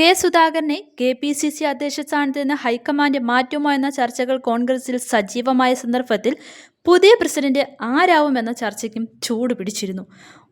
K സുധാകരനെ K P C C അധ്യക്ഷ സ്ഥാനത്ത് നിന്ന് ഹൈക്കമാൻഡ് മാറ്റുമോ എന്ന ചർച്ചകൾ കോൺഗ്രസിൽ സജീവമായ സന്ദർഭത്തിൽ പുതിയ പ്രസിഡന്റ് ആരാവുമെന്ന ചർച്ചയ്ക്കും ചൂട് പിടിച്ചിരുന്നു.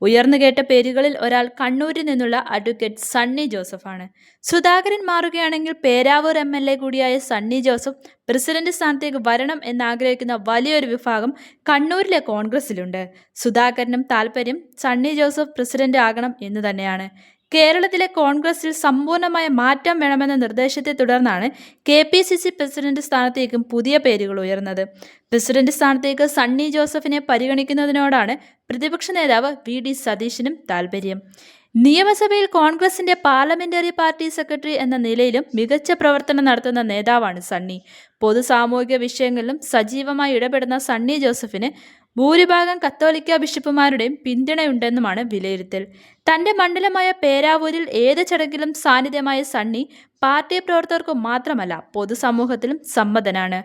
ഉയർന്നു കേട്ട പേരുകളിൽ ഒരാൾ കണ്ണൂരിൽ നിന്നുള്ള അഡ്വക്കേറ്റ് സണ്ണി ജോസഫാണ്. സുധാകരൻ മാറുകയാണെങ്കിൽ പേരാവൂർ എം എൽ എ കൂടിയായ സണ്ണി ജോസഫ് പ്രസിഡന്റ് സ്ഥാനത്തേക്ക് വരണം എന്നാഗ്രഹിക്കുന്ന വലിയൊരു വിഭാഗം കണ്ണൂരിലെ കോൺഗ്രസിലുണ്ട്. സുധാകരനും താൽപ്പര്യം സണ്ണി ജോസഫ് പ്രസിഡന്റ് ആകണം എന്ന് തന്നെയാണ്. കേരളത്തിലെ കോൺഗ്രസിൽ സമ്പൂർണമായ മാറ്റം വേണമെന്ന നിർദ്ദേശത്തെ തുടർന്നാണ് K P C C president സ്ഥാനത്തേക്കും പുതിയ പേരുകൾ ഉയർന്നത്. പ്രസിഡന്റ് സ്ഥാനത്തേക്ക് സണ്ണി ജോസഫിനെ പരിഗണിക്കുന്നതിനോടാണ് പ്രതിപക്ഷ നേതാവ് വി ഡി സതീശനും താൽപര്യം. നിയമസഭയിൽ കോൺഗ്രസിന്റെ പാർലമെന്ററി പാർട്ടി സെക്രട്ടറി എന്ന നിലയിലും മികച്ച പ്രവർത്തനം നടത്തുന്ന നേതാവാണ് സണ്ണി. പൊതു സാമൂഹിക വിഷയങ്ങളിലും സജീവമായി ഇടപെടുന്ന സണ്ണി ജോസഫിന് ഭൂരിഭാഗം കത്തോലിക്ക ബിഷപ്പുമാരുടെയും പിന്തുണയുണ്ടെന്നുമാണ് വിലയിരുത്തൽ. തന്റെ മണ്ഡലമായ പേരാവൂരിൽ ഏത് ചടങ്ങിലും സാന്നിധ്യമായ സണ്ണി പാർട്ടി പ്രവർത്തകർക്ക് മാത്രമല്ല പൊതുസമൂഹത്തിലും സമ്മതനാണ്.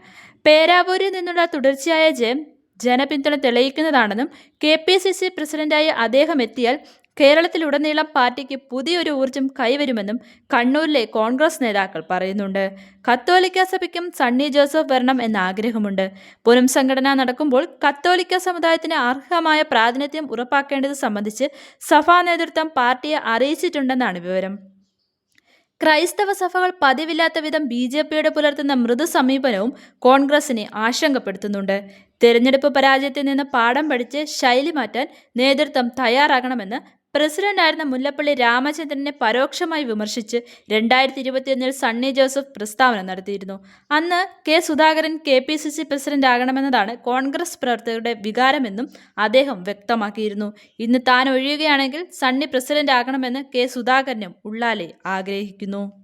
പേരാവൂരിൽ നിന്നുള്ള തുടർച്ചയായ ജയം ജനപിന്തുണ തെളിയിക്കുന്നതാണെന്നും കെ പി സി സി പ്രസിഡന്റായി അദ്ദേഹം എത്തിയാൽ കേരളത്തിലുടനീളം പാർട്ടിക്ക് പുതിയൊരു ഊർജം കൈവരുമെന്നും കണ്ണൂരിലെ കോൺഗ്രസ് നേതാക്കൾ പറയുന്നുണ്ട്. കത്തോലിക്ക സഭയ്ക്കും സണ്ണി ജോസഫ് വരണം എന്ന ആഗ്രഹമുണ്ട്. പുനംസംഘടന നടക്കുമ്പോൾ കത്തോലിക്ക സമുദായത്തിന് അർഹമായ പ്രാതിനിധ്യം ഉറപ്പാക്കേണ്ടത് സംബന്ധിച്ച് സഭാ നേതൃത്വം പാർട്ടിയെ അറിയിച്ചിട്ടുണ്ടെന്നാണ് വിവരം. ക്രൈസ്തവ സഭകൾ പതിവില്ലാത്ത വിധം ബി ജെ പിയുടെ പുലർത്തുന്ന മൃദു സമീപനവും കോൺഗ്രസിനെ ആശങ്കപ്പെടുത്തുന്നുണ്ട്. തെരഞ്ഞെടുപ്പ് പരാജയത്തിൽ നിന്ന് പാഠം പഠിച്ച് ശൈലി മാറ്റാൻ നേതൃത്വം തയ്യാറാകണമെന്ന് പ്രസിഡന്റായിരുന്ന മുല്ലപ്പള്ളി രാമചന്ദ്രനെ പരോക്ഷമായി വിമർശിച്ച് രണ്ടായിരത്തി ഇരുപത്തിയൊന്നിൽ സണ്ണി ജോസഫ് പ്രസ്താവന നടത്തിയിരുന്നു. അന്ന് K Sudhakaran K P C C president ആകണമെന്നതാണ് Congress പ്രവർത്തകരുടെ വികാരമെന്നും അദ്ദേഹം വ്യക്തമാക്കിയിരുന്നു. ഇന്ന് താൻ ഒഴിയുകയാണെങ്കിൽ സണ്ണി പ്രസിഡന്റ് ആകണമെന്ന് കെ സുധാകരനും ഉള്ളാലെ ആഗ്രഹിക്കുന്നു.